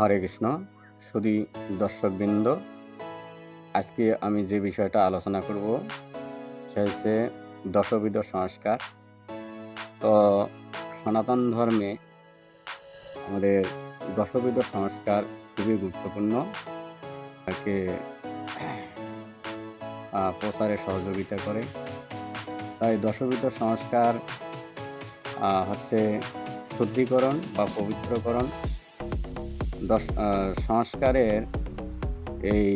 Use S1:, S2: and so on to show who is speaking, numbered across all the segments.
S1: হরে কৃষ্ণ শুধু দর্শকবৃন্দ আজকে আমি যে বিষয়টা আলোচনা করব সে হচ্ছে দশবিধ সংস্কার তো সনাতন ধর্মে আমাদের দশবিধ সংস্কার খুবই গুরুত্বপূর্ণ তাকে প্রচারে সহযোগিতা করে তাই দশবিধ সংস্কার হচ্ছে শুদ্ধিকরণ বা পবিত্রকরণ সংস্কারের এই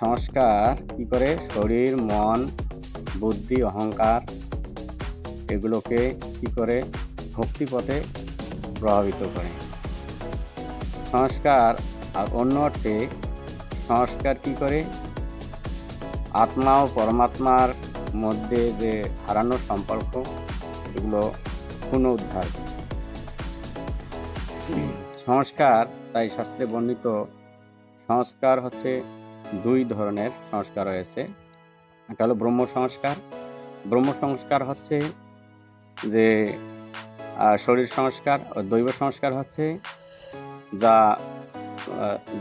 S1: সংস্কার কি করে শরীর মন বুদ্ধি অহংকার এগুলোকে কি করে ভক্তিপথে প্রভাবিত করে সংস্কার আর অন্য অর্থে সংস্কার কি করে আত্মা ও পরমাত্মার মধ্যে যে হারানো সম্পর্ক এগুলো পুনরুদ্ধার করে সংস্কার তাই শাস্ত্রে বর্ণিত সংস্কার হচ্ছে দুই ধরনের সংস্কার রয়েছে একটা হলো ব্রহ্ম সংস্কার ব্রহ্ম সংস্কার হচ্ছে যে শরীর সংস্কার ও দৈব সংস্কার হচ্ছে যা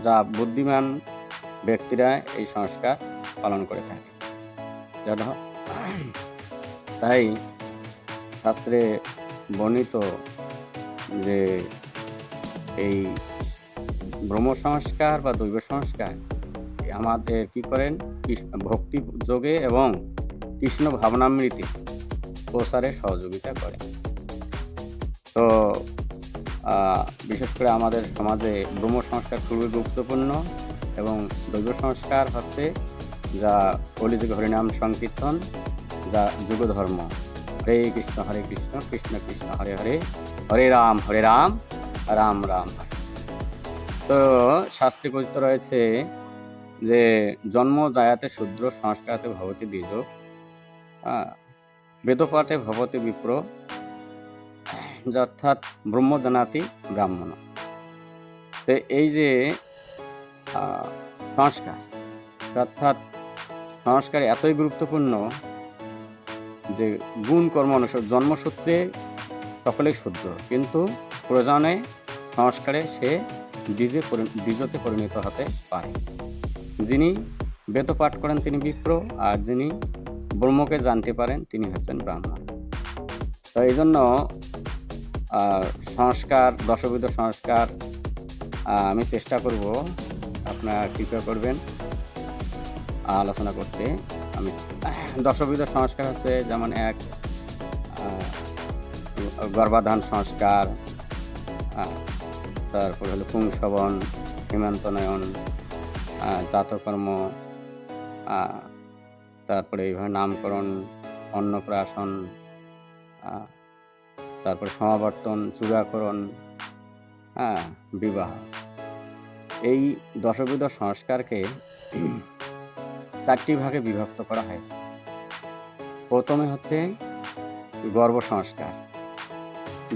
S1: যা বুদ্ধিমান ব্যক্তিরা এই সংস্কার পালন করে থাকে তাই শাস্ত্রে বর্ণিত যে এই ব্রহ্ম সংস্কার বা দৈব সংস্কার আমাদের কি করেন ভক্তি যোগে এবং কৃষ্ণ ভাবনামৃতি প্রসারে সহযোগিতা করে তো বিশেষ করে আমাদের সমাজে ব্রহ্ম সংস্কার খুবই গুরুত্বপূর্ণ এবং দৈব সংস্কার হচ্ছে যা কলিযুগ হরিনাম সংকীর্তন যা ধর্ম হরে কৃষ্ণ হরে কৃষ্ণ কৃষ্ণ কৃষ্ণ হরে হরে হরে রাম হরে রাম রাম রাম তো শাস্তি কথিত রয়েছে যে জন্ম জায়াতে শূদ্র সংস্কারতে ভবতি দ্বিজ বেদপাঠে ভবতী বিপ্র অর্থাৎ ব্রহ্ম জানাতি ব্রাহ্মণ তো এই যে সংস্কার অর্থাৎ সংস্কার এতই গুরুত্বপূর্ণ যে গুণ কর্ম অনুসার জন্মসূত্রে সকলেই শূদ্র কিন্তু প্রয়োজনে সংস্কারে সে দ্বিজে দ্বিজতে পরিণত হতে পারে যিনি বেদ পাঠ করেন তিনি বিপ্র আর যিনি ব্রহ্মকে জানতে পারেন তিনি হচ্ছেন ব্রাহ্মণ তো এই জন্য সংস্কার দশবিধ সংস্কার আমি চেষ্টা করব আপনারা কৃপা করবেন আলোচনা করতে আমি দশবিধ সংস্কার আছে যেমন এক গর্ভাধান সংস্কার হ্যাঁ, তারপর হলো পুংসবন নয়ন জাতকর্ম তারপরে এইভাবে নামকরণ অন্নপ্রাশন তারপর সমাবর্তন চূড়াকরণ হ্যাঁ বিবাহ এই দশবিধ সংস্কারকে চারটি ভাগে বিভক্ত করা হয়েছে প্রথমে হচ্ছে গর্ভ সংস্কার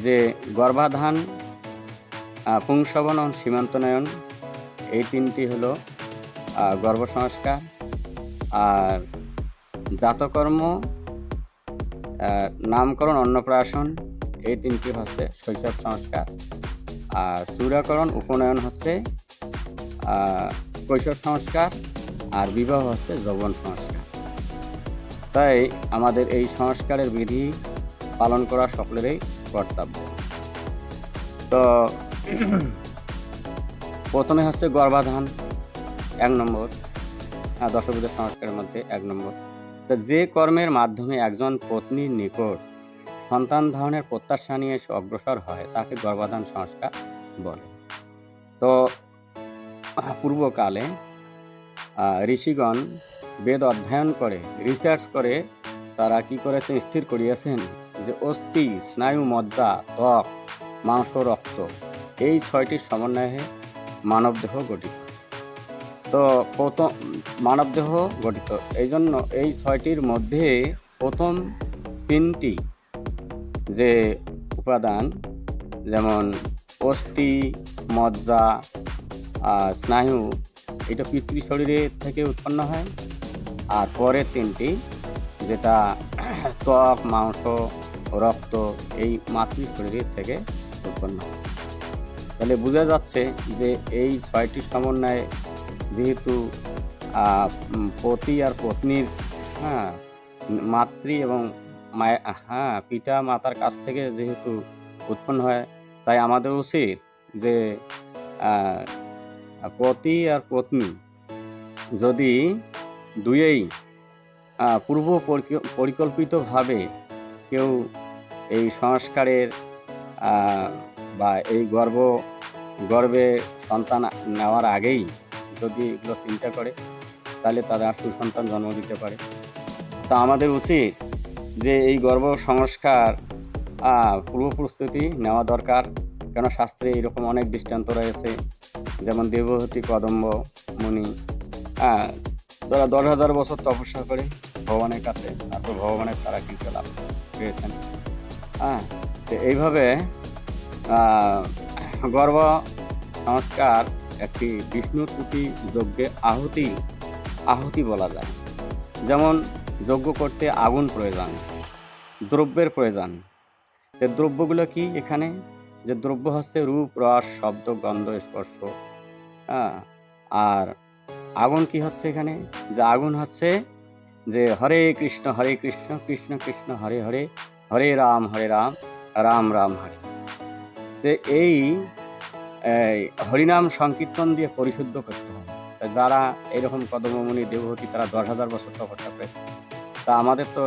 S1: যে গর্ভাধান পুংসবন সীমান্ত সীমান্তনয়ন এই তিনটি হল গর্ভসংস্কার আর জাতকর্ম নামকরণ অন্নপ্রাশন এই তিনটি হচ্ছে শৈশব সংস্কার আর চূড়াকরণ উপনয়ন হচ্ছে কৈশোর সংস্কার আর বিবাহ হচ্ছে যৌবন সংস্কার তাই আমাদের এই সংস্কারের বিধি পালন করা সকলেরই কর্তব্য তো প্রথমে হচ্ছে গর্ভাধান এক নম্বর দশবিধ সংস্কারের মধ্যে এক নম্বর যে কর্মের মাধ্যমে একজন পত্নীর নিকট সন্তান ধারণের প্রত্যাশা নিয়ে সে অগ্রসর হয় তাকে গর্ভাধান সংস্কার বলে তো পূর্বকালে ঋষিগণ বেদ অধ্যয়ন করে রিসার্চ করে তারা কি করেছেন স্থির করিয়েছেন যে অস্থি স্নায়ু মজ্জা ত্বক মাংস রক্ত এই ছয়টির সমন্বয়ে মানবদেহ গঠিত তো প্রথম মানবদেহ গঠিত এই জন্য এই ছয়টির মধ্যে প্রথম তিনটি যে উপাদান যেমন অস্থি মজ্জা স্নায়ু এটা পিতৃ শরীরে থেকে উৎপন্ন হয় আর পরের তিনটি যেটা ত্বক মাংস রক্ত এই মাতৃ শরীরের থেকে উৎপন্ন হয় তাহলে বোঝা যাচ্ছে যে এই ছয়টি সমন্বয়ে যেহেতু পতি আর পত্নীর হ্যাঁ মাতৃ এবং মায়ের হ্যাঁ পিতা মাতার কাছ থেকে যেহেতু উৎপন্ন হয় তাই আমাদের উচিত যে পতি আর পত্নী যদি দুয়েই পূর্ব পরিকল্পিতভাবে কেউ এই সংস্কারের বা এই গর্ব গর্বে সন্তান নেওয়ার আগেই যদি এগুলো চিন্তা করে তাহলে তারা সন্তান জন্ম দিতে পারে তা আমাদের উচিত যে এই গর্ব সংস্কার পূর্ব প্রস্তুতি নেওয়া দরকার কেন শাস্ত্রে এরকম অনেক দৃষ্টান্ত রয়েছে যেমন দেবহতী কদম্ব মুনি হ্যাঁ তারা দশ হাজার বছর তপস্যা করে ভগবানের কাছে তারপর ভগবানের তারা কিন্তু লাভ পেয়েছেন হ্যাঁ তো এইভাবে গর্ব সংস্কার একটি বিষ্ণুর প্রতি যজ্ঞে আহুতি আহুতি বলা যায় যেমন যজ্ঞ করতে আগুন প্রয়োজন দ্রব্যের প্রয়োজন তো দ্রব্যগুলো কি এখানে যে দ্রব্য হচ্ছে রূপ রস শব্দ গন্ধ স্পর্শ হ্যাঁ আর আগুন কি হচ্ছে এখানে যে আগুন হচ্ছে যে হরে কৃষ্ণ হরে কৃষ্ণ কৃষ্ণ কৃষ্ণ হরে হরে হরে রাম হরে রাম রাম রাম হরে যে এই হরিনাম সংকীর্তন দিয়ে পরিশুদ্ধ করতে হবে যারা এরকম কদমমণি দেবহতি তারা দশ হাজার বছর তপস্যা পেয়েছে তা আমাদের তো